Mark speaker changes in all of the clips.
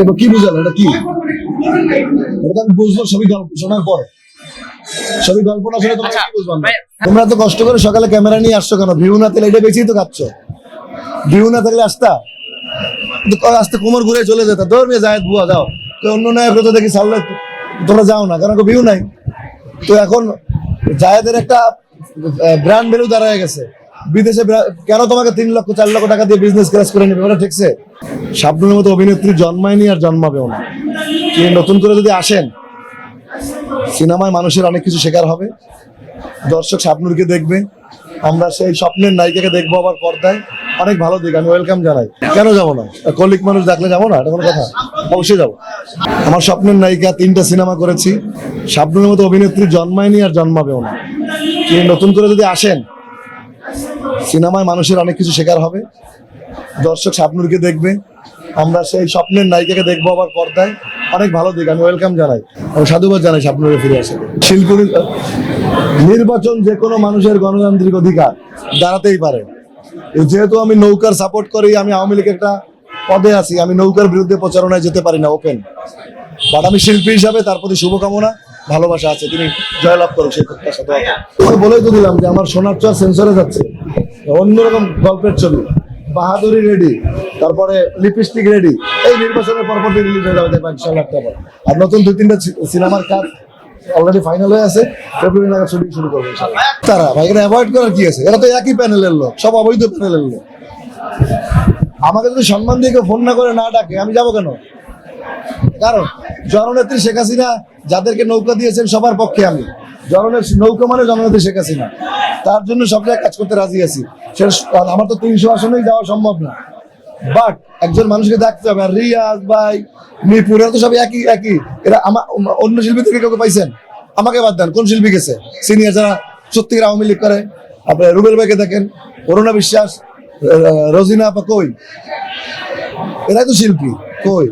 Speaker 1: এবার কি বুঝালো? এটা কি? এটা আমি বুঝব সবই গল্প শোনার পর। সবই গল্প না শুনে তোমরা
Speaker 2: আচ্ছা,
Speaker 1: কি বুঝবা তোমরা তো কষ্ট করে সকালে ক্যামেরা নিয়ে আসছো কেন? ভিউ না তাহলে এটা বেশি তো খাচ্ছ ভিউ না থাকলে আসতা। আস্তে কোমর ঘুরে চলে যেত। তোর মেয়ে জায়দ বুয়া যাও। তো অন্য নায়ক তো দেখি সাল্লে তোমরা যাও না কারণ ভিউ নাই। তো এখন জায়েদের একটা ব্র্যান্ড ভ্যালু দাঁড়ায় গেছে। বিদেশে কেন তোমাকে তিন লক্ষ, চার লক্ষ টাকা দিয়ে বিজনেস ক্রাশ করে নেবে? ওটা ঠিকছে। শাবনুরের মতো অভিনেত্রী জন্মায়নি আর জন্মাবেও না। তিনি নতুন করে যদি আসেন, সিনেমায় মানুষের অনেক কিছু শেখার হবে। দর্শক শাবনুরকে দেখবে। আমরা সেই স্বপ্নের নায়িকাকে দেখব আবার পর্দায়। অনেক ভালো দিক, আমি ওয়েলকাম জানাই। কেন যাব না? কলিক মানুষ দেখলে যাব না? এটা কোনো কথা। অবশ্যই যাব। আমার স্বপ্নের নায়িকা তিনটা সিনেমা করেছি। শাবনুরের মতো অভিনেত্রী জন্মায়নি আর জন্মাবেও না। তিনি নতুন করে যদি আসেন সিনেমায় মানুষের অনেক কিছু শেখার হবে। দর্শক শাবনুরকে দেখবে। আমরা সেই স্বপ্নের নায়িকাকে দেখব আবার পর্দায়। অনেক ভালো দিক, আমি ওয়েলকাম জানাই। আমি সাধুবাদ জানাই শাবনুরে ফিরে আসে শিল্পী নির্বাচন যে কোনো মানুষের গণতান্ত্রিক অধিকার দাঁড়াতেই পারে। যেহেতু আমি নৌকার সাপোর্ট করি আমি আওয়ামী লীগ একটা পদে আছি, আমি নৌকার বিরুদ্ধে প্রচারণায় যেতে পারি না ওপেন বাট আমি শিল্পী হিসাবে তার প্রতি শুভকামনা। ভালোবাসা আছে, তিনি জয়লাভ করুক সেই প্রত্যাশা দোয়া আমি বলেই তো দিলাম যে আমার সোনার চর সেন্সরে যাচ্ছে। অন্যরকম গল্পের ছবি। বাহাদুরি রেডি তারপরে লিপস্টিক রেডি এই নির্বাচনের পরপর রিলিজ হয়ে যাবে ইনশাল্লাহ একটা পর। আর নতুন দুই, তিনটা সিনেমার কাজ অলরেডি ফাইনাল হয়ে আছে। ফেব্রুয়ারি নাগাদ শুটিং শুরু করবে। তারা, ভাই এখানে অ্যাভয়েড করার কি আছে? এরা তো একই প্যানেলের লোক, সব অবৈধ প্যানেলের লোক। আমাকে যদি সম্মান দিয়ে কেউ ফোন না করে, না ডাকে, আমি যাব কেন? কারণ জননেত্রী শেখ হাসিনা যাদেরকে নৌকা দিয়েছেন সবার পক্ষে আমি। জননের নৌকা মানে জননেত্রী শেখ হাসিনা। তার জন্য সব জায়গায় কাজ করতে রাজি আছি। সেটা আমার তো তিনশো আসনেই যাওয়া সম্ভব না। বাট একজন মানুষকে দেখতে হবে। আর রিয়াজ ভাই, মিরপুর তো সব একই একই। এরা আমার অন্য শিল্পী থেকে কাউকে পাইছেন? আমাকে বাদ দেন। কোন শিল্পী গেছে? সিনিয়র যারা সত্যিকার আওয়ামী লীগ করে। আপনার রুবেল ভাইকে দেখেন। করোনা বিশ্বাস রোজিনা আপা কই? এরাই তো শিল্পী। কই?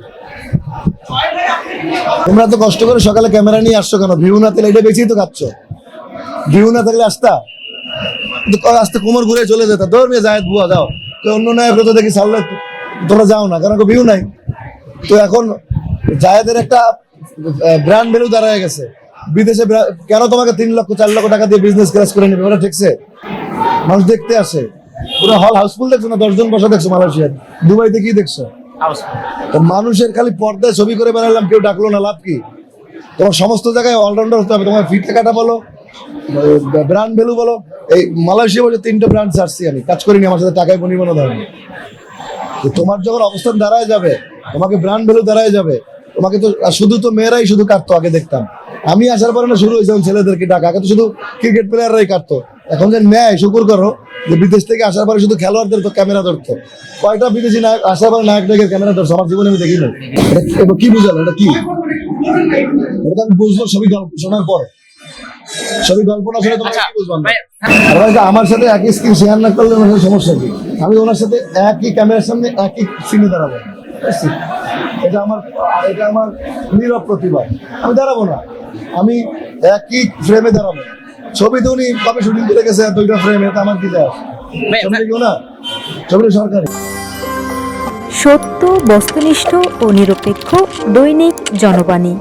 Speaker 1: তোমরা তো কষ্ট করে সকালে ক্যামেরা নিয়ে আসছো কেন? ভিউ না থাকলে এটা বেশি তো খাচ্ছ। ভিউ না থাকলে আসতা? আস্তে কোমর ঘুরে চলে যেত। তোর মেয়ে জায়দ বুয়া, যাও। অন্য নায়ক তো দেখি সাল্লে তোমরা যাও না কারণ ভিউ নাই। তো এখন জায়েদের একটা ব্র্যান্ড ভ্যালু দাঁড়ায় গেছে। বিদেশে কেন তোমাকে তিন লক্ষ, চার লক্ষ টাকা দিয়ে বিজনেস ক্রাশ করে নেবে? ওটা ঠিকছে। মানুষ দেখতে আসে। পুরো হল হাউসফুল দেখছ না? দশজন বসা দেখছ মালয়েশিয়ার দুবাইতে কি দেখছ? মানুষের খালি পর্দায় ছবি করে বেড়ালাম কেউ ডাকলো না, লাভ কি? তোমার সমস্ত জায়গায় অলরাউন্ডার হতে হবে, তোমার ফিট টাকাটা বলো ব্র্যান্ড ভ্যালু বলো। এই মালয়েশিয়া বলে তিনটে ব্র্যান্ড ছাড়ছি আমি, কাজ করিনি, আমার সাথে টাকায় বনি কোনো ধরনের তোমার যখন অবস্থান দাঁড়ায় যাবে, তোমাকে ব্র্যান্ড ভ্যালু দাঁড়ায় যাবে, তোমাকে তো শুধু তো মেয়েরাই শুধু কাটতো, আগে দেখতাম। আমি আসার পরে না শুরু হয়েছে যখন ছেলেদেরকে ডাকা, আগে তো শুধু ক্রিকেট প্লেয়াররাই কাটতো। এখন যে ন্যায় শুকুর করো যে বিদেশ থেকে আসার পরে শুধু খেলোয়াড়দের তো ক্যামেরা ধরতো। কয়টা বিদেশি নায়ক আসার পরে নায়ক নায়কের ক্যামেরা ধরছো আমার জীবনে আমি দেখি না এটা কি বুঝালো? এটা কি? এটা আমি বুঝব সবই গল্প শোনার পর। সবই গল্প না শুনে তোমরা
Speaker 2: আচ্ছা,
Speaker 1: কি বুঝবা না?
Speaker 2: ভাই-
Speaker 1: আর ভাই, আমার সাথে একই স্ক্রিন শেয়ার না করলে আমার সমস্যা কি? আমি ওনার সাথে একই ক্যামেরার সামনে একই সিনে দাঁড়াবো। এটা আমার এটা আমার নীরব প্রতিভা। আমি দাঁড়াবো না। আমি একই ফ্রেমে দাঁড়াবো। ছবিতে উনি কবে শুটিং করে গেছে দুইটা ফ্রেমে তা আমার কি যায় না? ছবিটা সরকারি।
Speaker 3: সত্য বস্তুনিষ্ঠ ও নিরপেক্ষ দৈনিক জনবাণী।